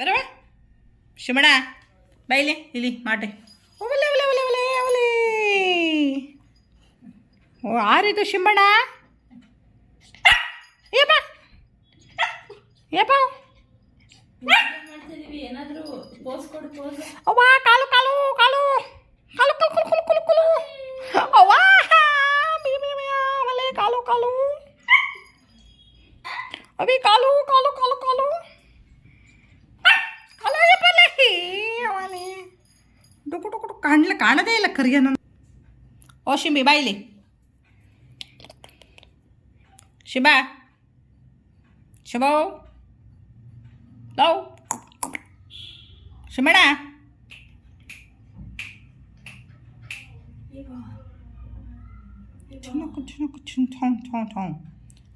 ಬರವ? ಶಿಮಣ ಬೈಲಿ, ಇಲ್ಲಿ, ಮಾಟೆ. ಒಲೆ ಒಲೆ ಒಲೆ ಒಲೆ ಒಲೆ ಓ, ಆರಿದು ಶಿಂಬಣ ಏಪ ಏಪ ಅವ್ವಾ, ಕಾಲು ಕಾಲು ಕಾಲು. ಕಾಲು, ಕುಲು ಕುಲು ಕುಲು ಕುಲು ಕುಲು. ಅವ್ವಾ ಕಾಲು ಕಾಲು ಕಾಲು ಕಾಲು ಕಾಲು. ಕಾಣ್ಲ ಕಾಣದೇ ಇಲ್ಲ ಕರಿಯನ ಓ ಶಿಂಬಿ ಬಾ ಇಲ್ಲಿ. ಶಿಂಬಾ. ಶಿಬೋ. ಲವ್ ಶಿಮಣ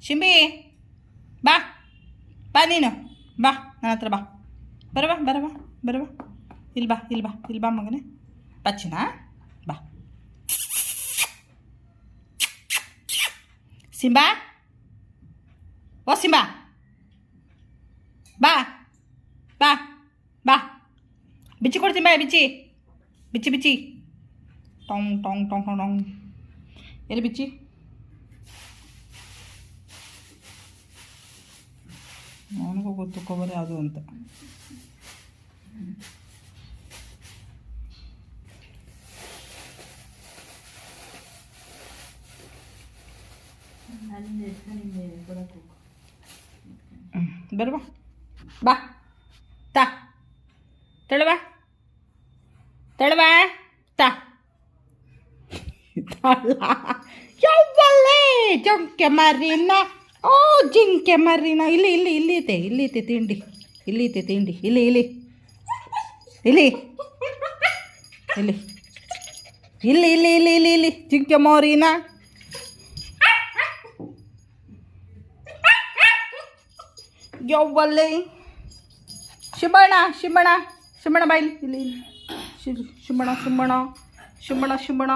ಶಿಂಬಿ ಬಾ. ಬಾ ನೀನು. ಬಾ ನನ್ನ ಹತ್ರ ಬಾ. ಬರವಾ ಬರವಾ ಬರವಾ. ಇಲ್ಲಿ ಬಾ ಇಲ್ಲಿ ಬಾ ಇಲ್ಲಿ ಬಾ ಮಗನೇ. ಬಚ್ಚಿನ ಬಾ. ಸಿಂಬಾ? ಓ, ಸಿಂಬಾ. ಬಾ. ಬಾ. ಬಾ. ಬಿಚ್ಚಿ ಕೊಡ್ತೀನಿ ಬಾ ಬಿಚ್ಚಿ. ಬಿಚ್ಚಿ ಬಿಚ್ಚಿ. ಟೊಂಗ್ ಟೊಂಗ್ ಟೊಂಗ್ ಟೊಂಗ್ ಟೊಂಗ್. ಎಲ್ಲಿ ಬಿಚ್ಚಿ? ನನಗೂ ಗೊತ್ತು, ಕೊಬ್ಬರಿ ಅದು ಅಂತ. ಬರುವ ಬಾ ತಾ ತಳವ ತಳವ ತಾ ಯಾವಲ್ಲೇ ಜಂಕೆ ಮರಿನ ಓ ಜಿಂಕೆ ಮರಿನ ಇಲ್ಲಿ ಇಲ್ಲಿ ಇಲ್ಲಿ ಐತೆ ಇಲ್ಲಿ ಐತೆ ತಿಂಡಿ ಇಲ್ಲಿ ಐತೆ ತಿಂಡಿ ಇಲ್ಲಿ ಇಲ್ಲಿ ಇಲ್ಲಿ ಇಲ್ಲಿ ಇಲ್ಲಿ ಇಲ್ಲಿ ಇಲ್ಲಿ ಇಲ್ಲಿ ಇಲ್ಲಿ ಜಿಂಕೆ ಮರಿನ ಯವ್ವಲ್ಲೇ ಶಿಂಬಣ್ಣ ಶಿಂಬಣ್ಣ ಶಿಂಬಣ್ಣ ಬಾಯ್ಲಿ ಇಲ್ಲಿ ಶಿ- ಶಿಂಬಣ ಶಿಂಬಣ ಶಿಂಬಣ ಶಿಂಬಣ್ಣ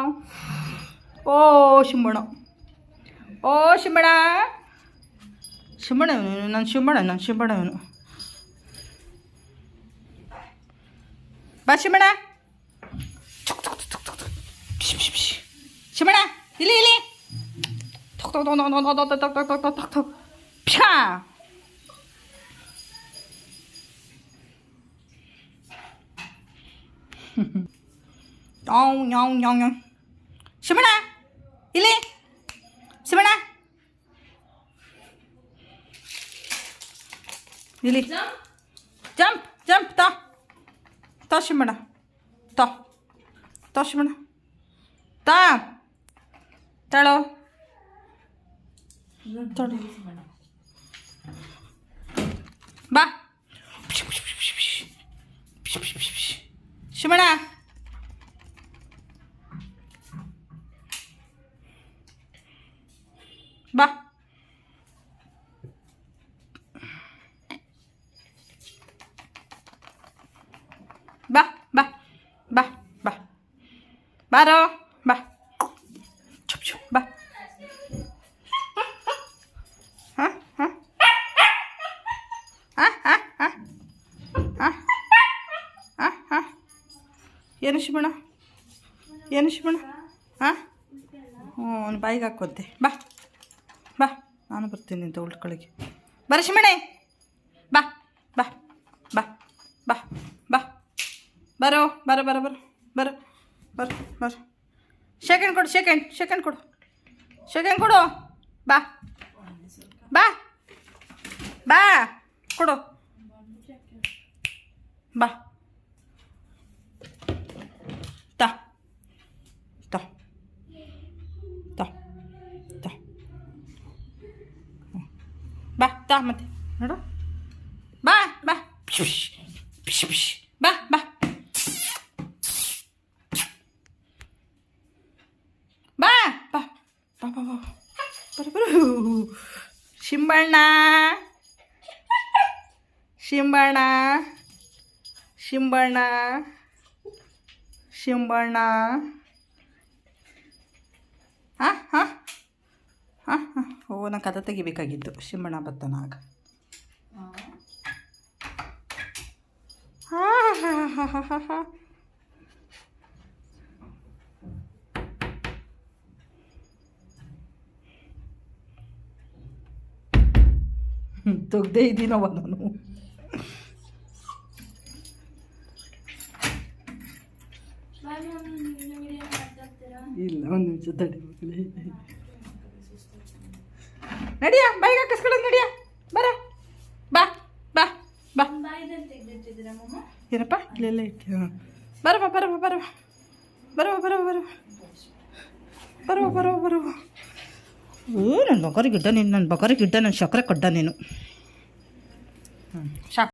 ಓ ಶಿಂಬಣ ಓ ಶಿಂಬಣ ಶಿಂಬಣ ನನ್ನ ಶಿಂಬಣ ನನ್ನ ಶಿಂಬಣ ಬಾ ಶಿಂಬಣ ಶಿಂಬಣ ಇಲ್ಲಿ ಇಲ್ಲಿ ಠಕ್ ಠಕ್ ಠಕ್ ಠಕ್ ಠಕ್ ಯಾವ್ ಯಾವ್ ಯಾವ್ ಯಾವ್ ಶಿವಣ್ಣ ಇಲ್ಲಿ ಶಿವಣ್ಣ ಇಲ್ಲಿ ಜಂಪ್ ಜಂಪ್ ತಾ ತಾ ಶಿವಣ್ಣ ತಾ ತಾ ಶಿವಣ್ಣ ತಾ ತಳೋ ಬಾ ಬಾ. ಬಾ ಬಾ ಬಾ ಬಾ. ಬಾರೋ, ಬಾ. ಚುಪ್ ಚುಪ್ ಬಾ. ಹಾಂ ಹಾಂ. ಹಾಂ ಹಾಂ ಹಾಂ. ಹಾಂ ಹಾಂ ಹಾಂ. ಏನು ಶಿವಣ ಏನು ಶಿವಣ ಹಾಂ? ಹ್ಞೂ ಬಾಯಿಗೆ ಹಾಕೋದ್ದೆ ಬಾ. ಬಾ, ನಾನು ಬರ್ತೀನಿ ಅಂತ ಉಳ್ಕೊಳ್ಳಿಗೆ ಬರ ಶಿಮಣೆ. ಬಾ ಬಾ ಬಾ ಬಾ ಬಾ. ಬರೋ ಬರೋ ಬರೋ ಬರೋ ಬರೋ ಬರೋ ಬರೋ. ಸೆಕೆಂಡ್ ಕೊಡು ಸೆಕೆಂಡ್ ಸೆಕೆಂಡ್ ಕೊಡು. ಸೆಕೆಂಡ್ ಕೊಡು. ಬಾ ಬಾ ಬಾ, ಕೊಡು. ಬಾ ತಾ ತಾ ತಾ ತಾ ಬಾ ತಾ ಮತ್ತೆ ನೋಡು ಬಾ ಬಾ ಪಿಶ್ ಪಿಶ್ ಪಿಶ್ ಬಾ ಬಾ ಬಾ ಬಾ ಬಾ ಬಾ ಬಾ ಬರು ಬರು ಶಿಂಬಣ್ಣ ಶಿಂಬಣ್ಣ ಶಿಂಬಣ್ಣ ಶಿಂಬಣ್ಣ ನಾ ಕದ ತೆಗಿಬೇಕಾಗಿತ್ತು. ಶಿಂಬಣ ಬತ್ತನಾಗ ತೆಗ್ದೇ ಇದ್ದೀನವ ನಾನು ಇಲ್ಲ ಒಂದು ನಿಮಿಷ ತಡಿ ನಡಿಯ ಬಾಯಿಗೆ ಹಾಕಿಸ್ಕೊಳ್ಳೋದು ನಡಿಯ? ಬರ ಬಾ ಬಾ ಬಾ. ಏನಪ್ಪ? ಇಲ್ಲೆಲ್ಲ ಇಟ್ಟಿದ ಬರವ ಬರವ ಬರವ ಬರವ ಬರವ ಬರವ ಬರವ ಬರವ ಬರವ ಓ ನನ್ನ ಬಕರಿ ಗಿಡ್ಡ ನೀನು ನನ್ನ ಬಕರಿ ಗಿಡ್ಡ ನನ್ನ ಸಕ್ಕರೆ ಕೊಡ್ಡ ನೀನು. ಹ್ಞೂ ಸಾಕು